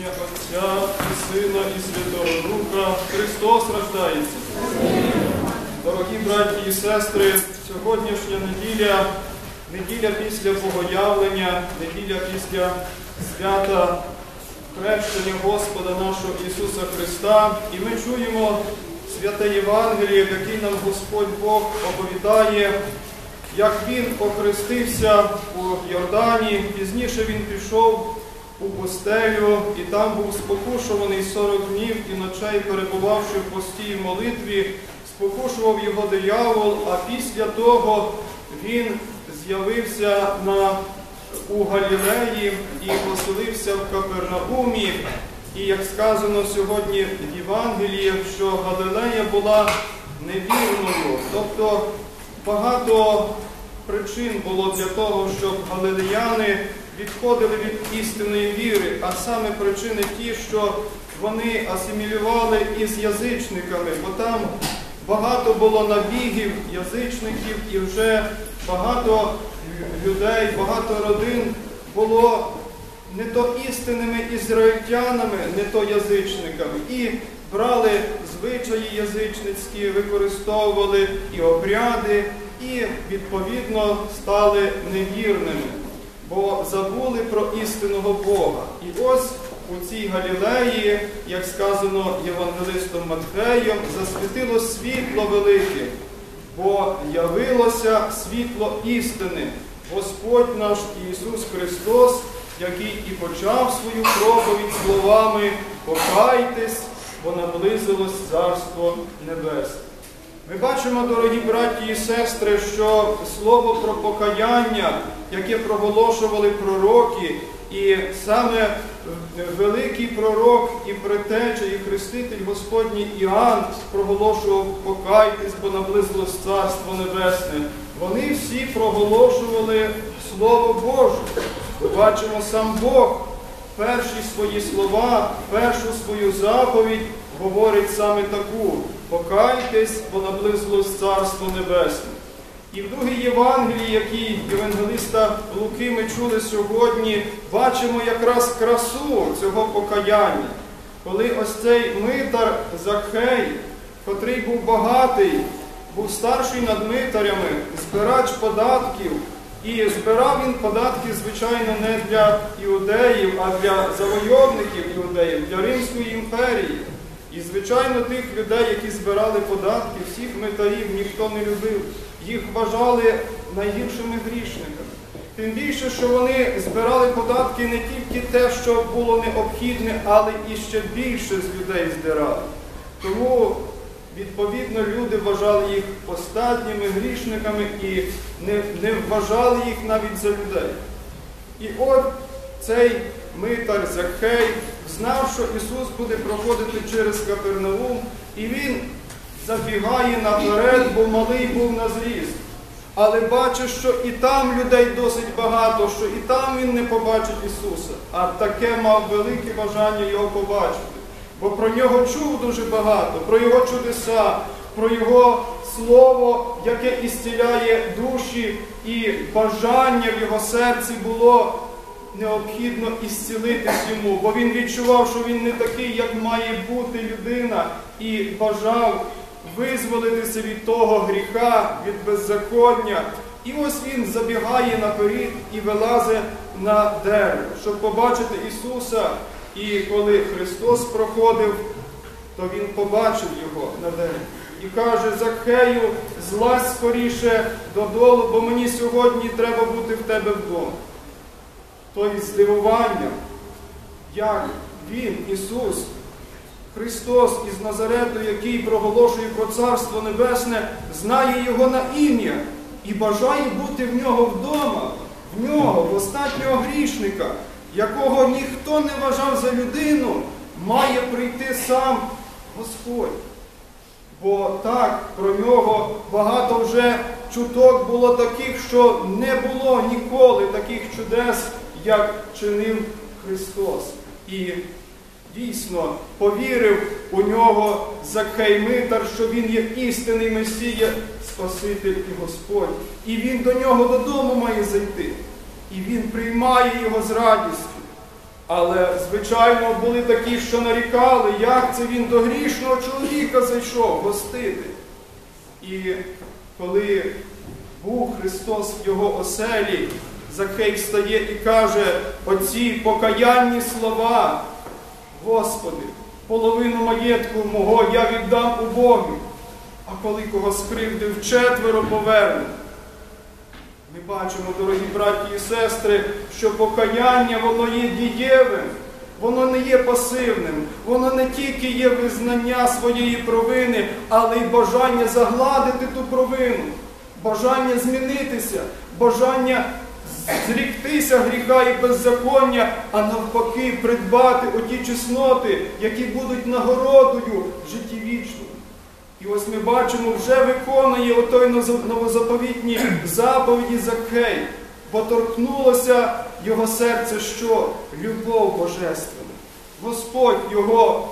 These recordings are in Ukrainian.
ім'я Отця і Сина і Святого Духа Христос рождається. Дорогі браті і сестри, сьогоднішня неділя, неділя після Богоявлення, неділя після свята хрещення Господа нашого Ісуса Христа. І ми чуємо святе Євангеліє, в якій нам Господь Бог оповідає, як Він охрестився у Йордані, пізніше Він пішов у пустелю, і там був спокушуваний 40 днів і ночей, перебувавши в постій молитві, спокушував його диявол, а після того він з'явився на, у Галілеї і поселився в Капернаумі. І як сказано сьогодні в Євангелії, що Галилея була невірною, тобто багато причин було для того, щоб галилеяни відходили від істинної віри, а саме причини ті, що вони асимілювали із язичниками, бо там багато було набігів язичників і вже багато людей, багато родин було не то істинними ізраїльтянами, не то язичниками. І брали звичаї язичницькі, використовували і обряди, і відповідно стали невірними, бо забули про істинного Бога. І ось у цій Галілеї, як сказано Євангелистом Матфеєм, засвітило світло велике, бо явилося світло істини, Господь наш Ісус Христос, який і почав свою проповідь словами Покайтесь, бо наблизилось Царство Небесне. Ми бачимо, дорогі браті і сестри, що слово про покаяння, яке проголошували пророки, і саме великий пророк і предтеча, і хреститель Господній Іоанн проголошував покайтесь, бо наблизилось Царство Небесне. Вони всі проголошували Слово Боже. Ми бачимо сам Бог перші свої слова, першу свою заповідь говорить саме таку: покайтесь, бо наблизилось Царство Небесне. І в другій Євангелії, який Євангелиста Луки ми чули сьогодні, бачимо якраз красу цього покаяння. Коли ось цей митар Закхей, котрий був багатий, був старший над митарями, збирач податків, і збирав він податки, звичайно, не для іудеїв, а для завойовників іудеїв, для Римської імперії. І, звичайно, тих людей, які збирали податки, всіх митарів ніхто не любив. Їх вважали найгіршими грішниками. Тим більше, що вони збирали податки не тільки те, що було необхідне, але і ще більше з людей здирали. Тому, відповідно, люди вважали їх остатніми грішниками і не, не вважали їх навіть за людей. І от цей митар Закхей знав, що Ісус буде проходити через Капернаум, і він забігає наперед, бо малий був на зріст. Але бачить, що і там людей досить багато, що і там він не побачить Ісуса, а таке мав велике бажання його побачити. Бо про нього чув дуже багато, про його чудеса, про його слово, яке ісціляє душі, і бажання в його серці було необхідно ісцілитись йому, бо він відчував, що він не такий, як має бути людина, і бажав визволитися від того гріха, від беззаконня. І ось він забігає наперед і вилазить на дерево, щоб побачити Ісуса. І коли Христос проходив, то Він побачив його на дереві. І каже, Закхею, злазь скоріше додолу, бо мені сьогодні треба бути в тебе вдома. Тобто здивування, як Він, Ісус, Христос із Назарету, який проголошує про Царство Небесне, знає Його на ім'я і бажає бути в нього вдома, в нього, в остатнього грішника, якого ніхто не вважав за людину, має прийти сам Господь. Бо так про нього багато вже чуток було таких, що не було ніколи таких чудес, як чинив Христос. І дійсно повірив у нього Закхей Митар, що він є істинний Месія, Спаситель і Господь. І він до нього додому має зайти. І він приймає його з радістю. Але, звичайно, були такі, що нарікали, як це він до грішного чоловіка зайшов гостити. І коли був Христос в його оселі, Закхей встає і каже оці покаянні слова, Господи, половину маєтку мого я віддам у Богу, а коли кого скривдив, четверо поверну. Ми бачимо, дорогі браті і сестри, що покаяння воно є дієвим, воно не є пасивним, воно не тільки є визнання своєї провини, але й бажання загладити ту провину, бажання змінитися, бажання зріктися гріха і беззаконня, а навпаки, придбати оті чесноти, які будуть нагородою в житті вічному. І ось ми бачимо, вже виконує отой новозаповітні заповіді Закхей, бо торкнулося його серце що? Любов божественна. Господь його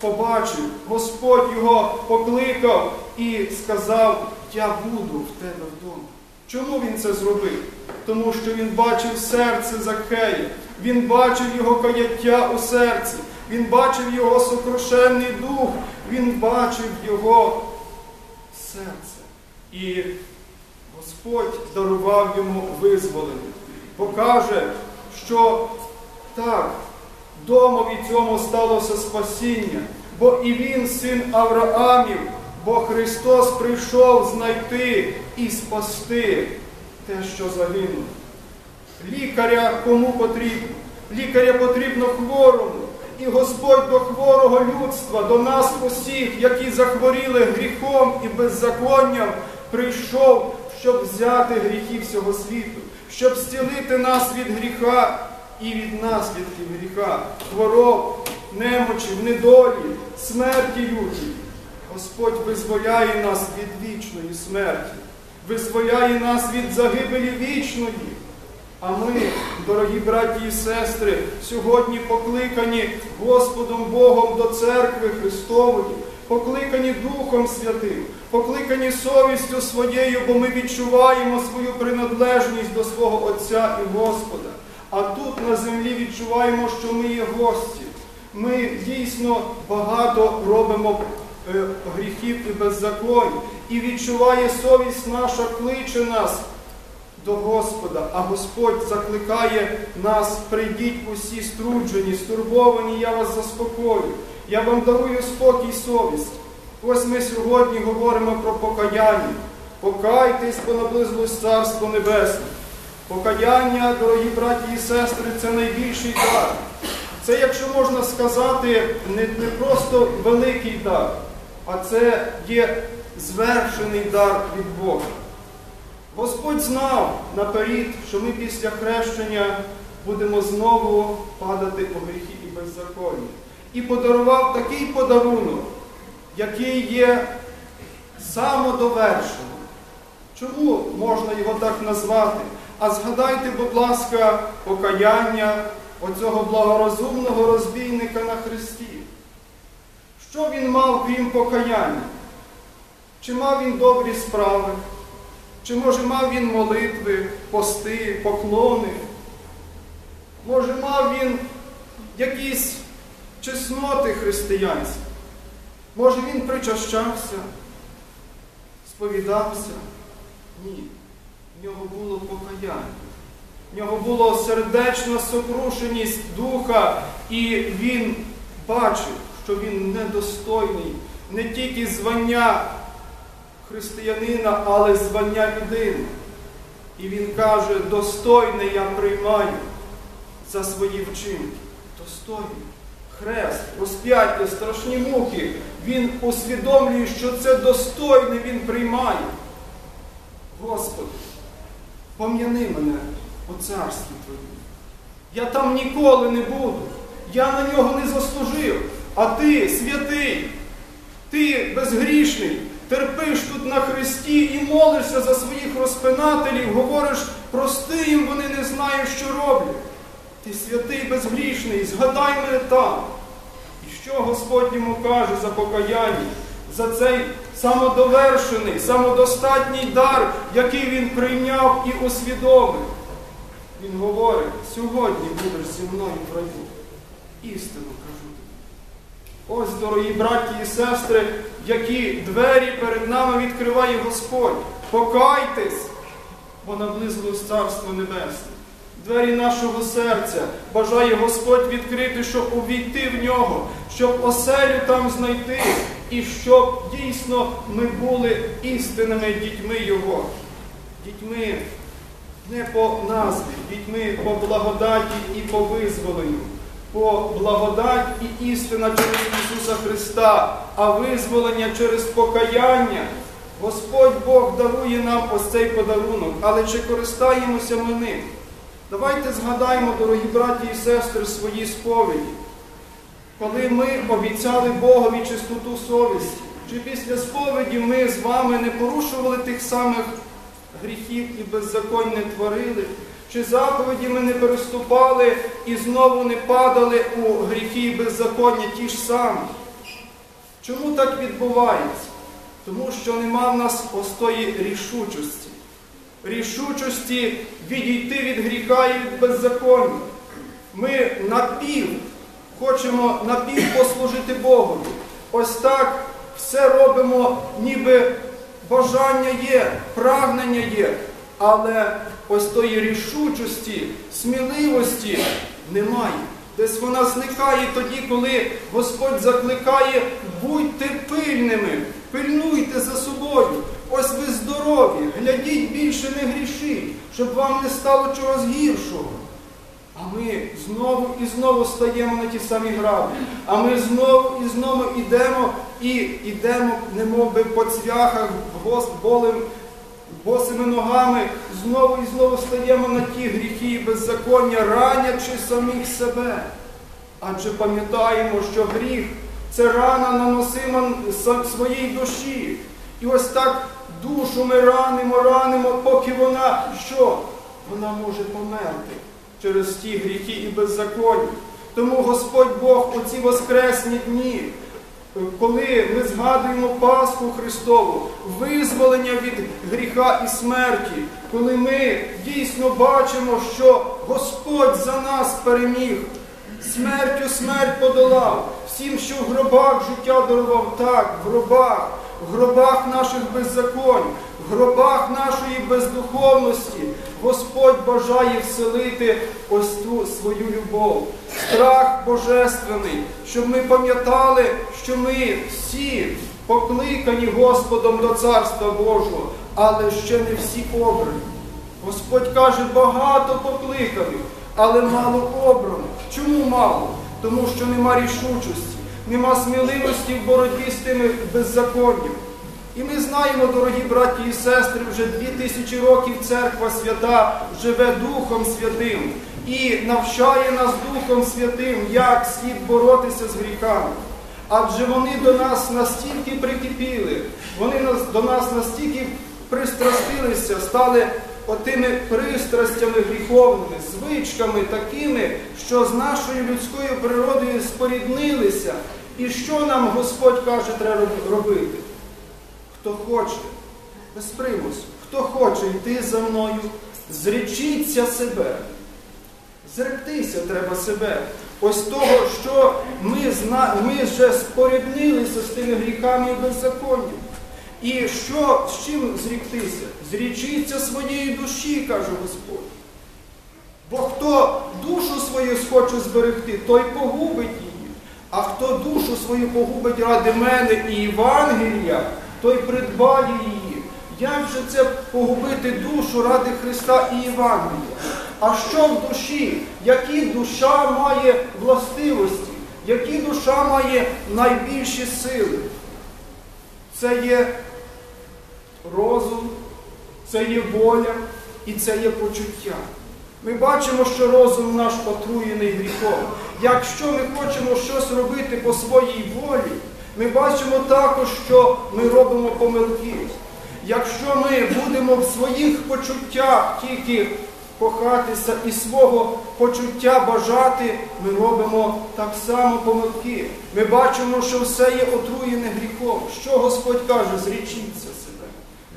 побачив, Господь його покликав і сказав, я буду в тебе вдома. Чому він це зробив? Тому що він бачив серце Закхея, він бачив його каяття у серці, він бачив його сокрушенний дух, він бачив його серце. І Господь дарував йому визволення. Покаже, що так, домові цьому сталося спасіння, бо і він син Авраамів, бо Христос прийшов знайти і спасти те, що загинуло. Лікаря кому потрібно? Лікаря потрібно хворому. І Господь до хворого людства, до нас усіх, які захворіли гріхом і беззаконням, прийшов, щоб взяти гріхи всього світу, щоб зцілити нас від гріха і від наслідків гріха, хвороб, немочів, недолі, смерті лютій. Господь визволяє нас від вічної смерті, визволяє нас від загибелі вічної. А ми, дорогі браті і сестри, сьогодні покликані Господом Богом до церкви Христової, покликані Духом Святим, покликані совістю своєю, бо ми відчуваємо свою приналежність до свого Отця і Господа. А тут на землі відчуваємо, що ми є гості. Ми дійсно багато робимо гріхів і беззаконь. І відчуває совість наша, кличе нас до Господа, а Господь закликає нас, прийдіть усі струджені, стурбовані, я вас заспокою. Я вам дарую спокій совість. Ось ми сьогодні говоримо про покаяння. Покайтесь, бо наблизилось Царство Небесне. Покаяння, дорогі браті і сестри, це найбільший дар. Це, якщо можна сказати, не, не просто великий дар, а це є звершений дар від Бога. Господь знав наперед, що ми після хрещення будемо знову падати у гріхи і беззаконня. І подарував такий подарунок, який є самодовершеним. Чому можна його так назвати? А згадайте, будь ласка, покаяння оцього благорозумного розбійника на Христі. Що він мав, крім покаяння? Чи мав він добрі справи? Чи, може, мав він молитви, пости, поклони? Може, мав він якісь чесноти християнські? Може, він причащався, сповідався? Ні. В нього було покаяння. В нього було сердечна сокрушеність духа, і він бачив, що він недостойний не тільки звання християнина, але звання людини. І він каже, достойне я приймаю за свої вчинки. Достойний. Хрест, розп'яття, страшні муки. Він усвідомлює, що це достойне він приймає. Господи, пом'яни мене у царстві Твоєму. Я там ніколи не буду. Я на нього не заслужив. А ти святий, ти безгрішний терпиш тут на хресті і молишся за своїх розпинателів, говориш, прости їм, вони не знають, що роблять. Ти святий безгрішний, згадай мене там. І що Господь йому каже за покаяння, за цей самодовершений, самодостатній дар, який він прийняв і усвідомив. Він говорить, сьогодні будеш зі мною в раю. Істину. Ось, дорогі браті і сестри, які двері перед нами відкриває Господь. Покайтесь, бо наблизилось Царство Небесне. Двері нашого серця бажає Господь відкрити, щоб увійти в нього, щоб оселю там знайти, і щоб дійсно ми були істинними дітьми Його. Дітьми не по назві, дітьми по благодаті і по визволенню, по благодать і істина через Ісуса Христа, а визволення через покаяння. Господь Бог дарує нам ось цей подарунок, але чи користаємося ми ним? Давайте згадаємо, дорогі браті і сестри, свої сповіді. Коли ми обіцяли Богові чистоту совісті, чи після сповіді ми з вами не порушували тих самих гріхів і беззаконь не творили, чи заповіді ми не переступали і знову не падали у гріхи і беззаконня ті ж самі. Чому так відбувається? Тому що нема в нас остої рішучості. Рішучості відійти від гріха і від беззаконня. Ми напів хочемо напів послужити Богу. Ось так все робимо, ніби бажання є, прагнення є, але ось тої рішучості, сміливості немає. Десь вона зникає тоді, коли Господь закликає, будьте пильними, пильнуйте за собою. Ось ви здорові, глядіть більше не грішіть, щоб вам не стало чогось гіршого. А ми знову і знову стаємо на ті самі граблі. А ми знову і знову йдемо і йдемо, немов би по цвяхах болем, босими ногами, знову і знову стаємо на ті гріхи і беззаконня, ранячи самих себе. Адже пам'ятаємо, що гріх це рана наносима своїй душі. І ось так душу ми ранимо, ранимо, поки вона що? Вона може померти через ті гріхи і беззаконня. Тому Господь Бог у ці воскресні дні, коли ми згадуємо Пасху Христову, визволення від гріха і смерті, коли ми дійсно бачимо, що Господь за нас переміг, смертю смерть подолав, всім, що в гробах життя дарував, так, в гробах, в гробах наших беззаконь, в гробах нашої бездуховності. Господь бажає вселити ось ту свою любов, страх божественний, щоб ми пам'ятали, що ми всі покликані Господом до Царства Божого, але ще не всі обрані. Господь каже, багато покликаних, але мало обраних. Чому мало? Тому що нема рішучості, нема сміливості в боротьбі з тими беззаконнями. І ми знаємо, дорогі браті і сестри, вже дві тисячі років церква свята живе Духом Святим і навчає нас Духом Святим, як слід боротися з гріхами. Адже вони до нас настільки прикипіли, вони до нас настільки пристрастилися, стали отими пристрастями гріховними, звичками такими, що з нашою людською природою споріднилися. І що нам Господь каже, треба робити? Хто хоче, без примусу, хто хоче йти за мною, зречіться себе. Зректися треба себе. Ось того, що ми зна... ми вже споріднилися з тими гріхами і беззаконням. І що, з чим зріктися? Зрічіться своєї душі, каже Господь. Бо хто душу свою схоче зберегти, той погубить її. А хто душу свою погубить ради мене і Євангелія, той придбає її. Як же це погубити душу ради Христа і Євангелія? А що в душі? Які душа має властивості? Які душа має найбільші сили? Це є розум, це є воля і це є почуття. Ми бачимо, що розум наш отруєний гріхом. Якщо ми хочемо щось робити по своїй волі, ми бачимо також, що ми робимо помилки. Якщо ми будемо в своїх почуттях тільки кохатися і свого почуття бажати, ми робимо так само помилки. Ми бачимо, що все є отруєне гріхом. Що Господь каже? Зрічіться себе.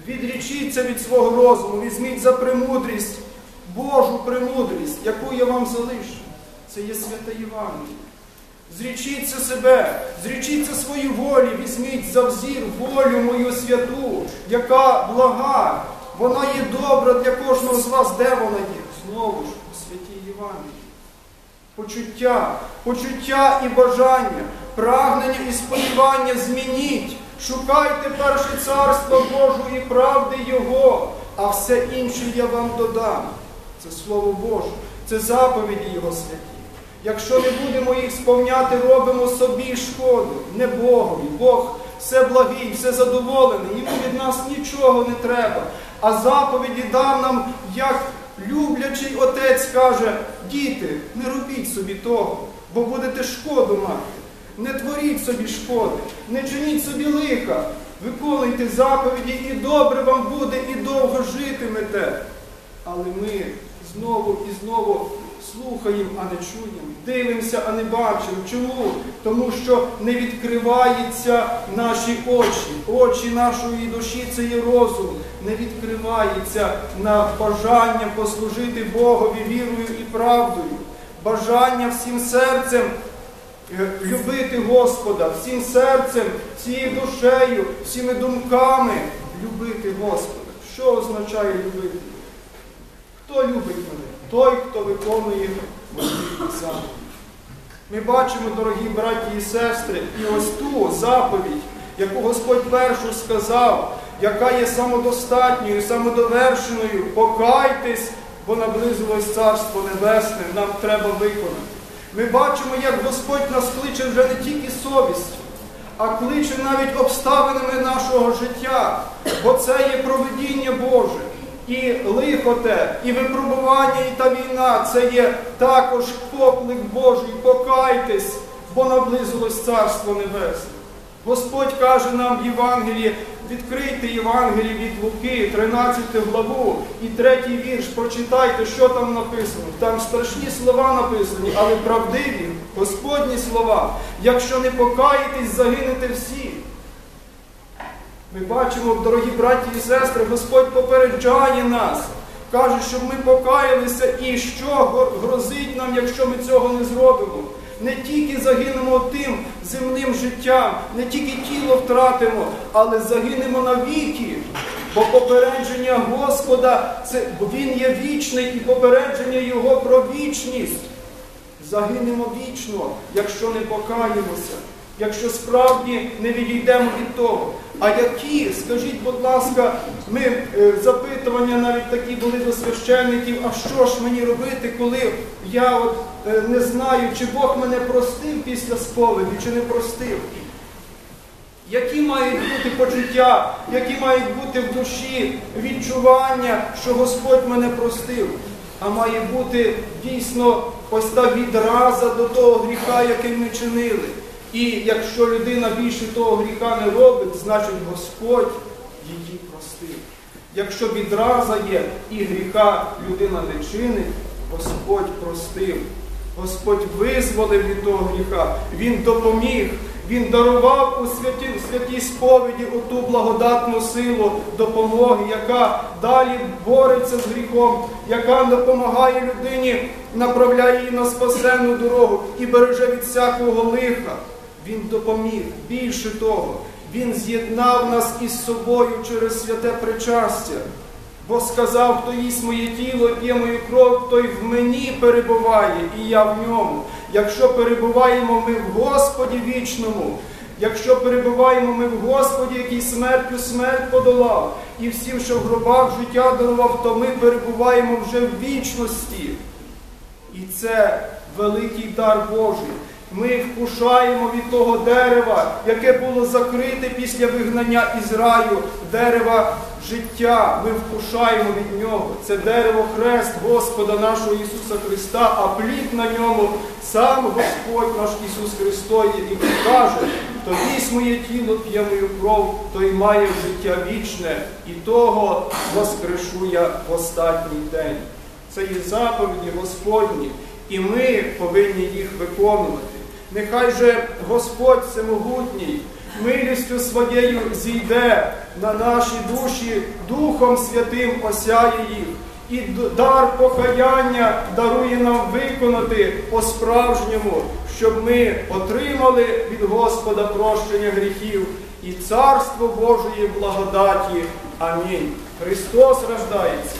Відрічіться від свого розуму, візьміть за премудрість Божу премудрість, яку я вам залишу. Це є свята Євангелія. Зрічіться себе, зрічіться свої волі, візьміть за взір волю мою святу, яка блага, вона є добра для кожного з вас, де вона є? Знову ж у святій Євангелії. Почуття, почуття і бажання, прагнення і сподівання змініть. Шукайте перше царство Божої правди Його, а все інше я вам додам. Це Слово Боже, це заповіді Його святі. Якщо не будемо їх сповняти, робимо собі шкоду, не Богові. Бог все благий, все задоволений, йому від нас нічого не треба. А заповіді дав нам, як люблячий отець каже, діти, не робіть собі того, бо будете шкоду мати. Не творіть собі шкоди, не чиніть собі лиха, виконуйте заповіді, і добре вам буде, і довго житимете. Але ми знову і знову слухаємо, а не чуємо, дивимося, а не бачимо. Чому? Тому що не відкриваються наші очі, очі нашої душі це є розум, не відкривається на бажання послужити Богові вірою і правдою, бажання всім серцем. е, Любити Господа всім серцем, всією душею, всіми думками любити Господа. Що означає любити? Хто любить мене? Той, хто виконує мої заповіді. Ми бачимо, дорогі браті і сестри, і ось ту заповідь, яку Господь першу сказав, яка є самодостатньою, самодовершеною. Покайтесь, бо наблизилось Царство Небесне, нам треба виконати. Ми бачимо, як Господь нас кличе вже не тільки совістю, а кличе навіть обставинами нашого життя, бо це є проведіння Боже. І лихо те, і випробування, і та війна це є також поклик Божий. Покайтесь, бо наблизилось Царство Небесне. Господь каже нам в Євангелії, відкрийте Євангеліє від Луки, 13 главу і третій вірш, прочитайте, що там написано. Там страшні слова написані, але правдиві, Господні слова. Якщо не покаєтесь, загинете всі. Ми бачимо, дорогі браті і сестри, Господь попереджає нас, каже, щоб ми покаялися і що грозить нам, якщо ми цього не зробимо. Не тільки загинемо тим земним життям, не тільки тіло втратимо, але загинемо навіки. Бо попередження Господа, це, бо Він є вічний і попередження Його про вічність. Загинемо вічно, якщо не покаємося якщо справді не відійдемо від того. А які, скажіть, будь ласка, ми е, запитування навіть такі були до священників, а що ж мені робити, коли я от е, не знаю, чи Бог мене простив після сповіді, чи не простив? Які мають бути почуття, які мають бути в душі відчування, що Господь мене простив, а має бути дійсно ось та відраза до того гріха, який ми чинили. І якщо людина більше того гріха не робить, значить Господь її простив. Якщо відраза є і гріха людина не чинить, Господь простив. Господь визволив від того гріха, Він допоміг, Він дарував у святій, святій сповіді оту благодатну силу допомоги, яка далі бореться з гріхом, яка допомагає людині, направляє її на спасенну дорогу і береже від всякого лиха. Він допоміг. Більше того, Він з'єднав нас із собою через святе причастя. Бо сказав, хто їсть моє тіло п'є мою кров, той в мені перебуває, і я в ньому. Якщо перебуваємо ми в Господі вічному, якщо перебуваємо ми в Господі, який смертю смерть подолав, і всім, що в гробах життя дарував, то ми перебуваємо вже в вічності. І це великий дар Божий. Ми вкушаємо від того дерева, яке було закрите після вигнання із раю, дерева життя. Ми вкушаємо від нього. Це дерево хрест Господа нашого Ісуса Христа, а плід на ньому сам Господь наш Ісус Христос, який каже, хто їсть моє тіло, п'є мою кров, той має життя вічне, і того воскрешу я в останній день. Це є заповіді Господні, і ми повинні їх виконувати. Нехай же Господь Всемогутній милістю своєю зійде на наші душі, Духом Святим осяє їх, і дар покаяння дарує нам виконати по-справжньому, щоб ми отримали від Господа прощення гріхів і царство Божої благодаті. Амінь. Христос рождається.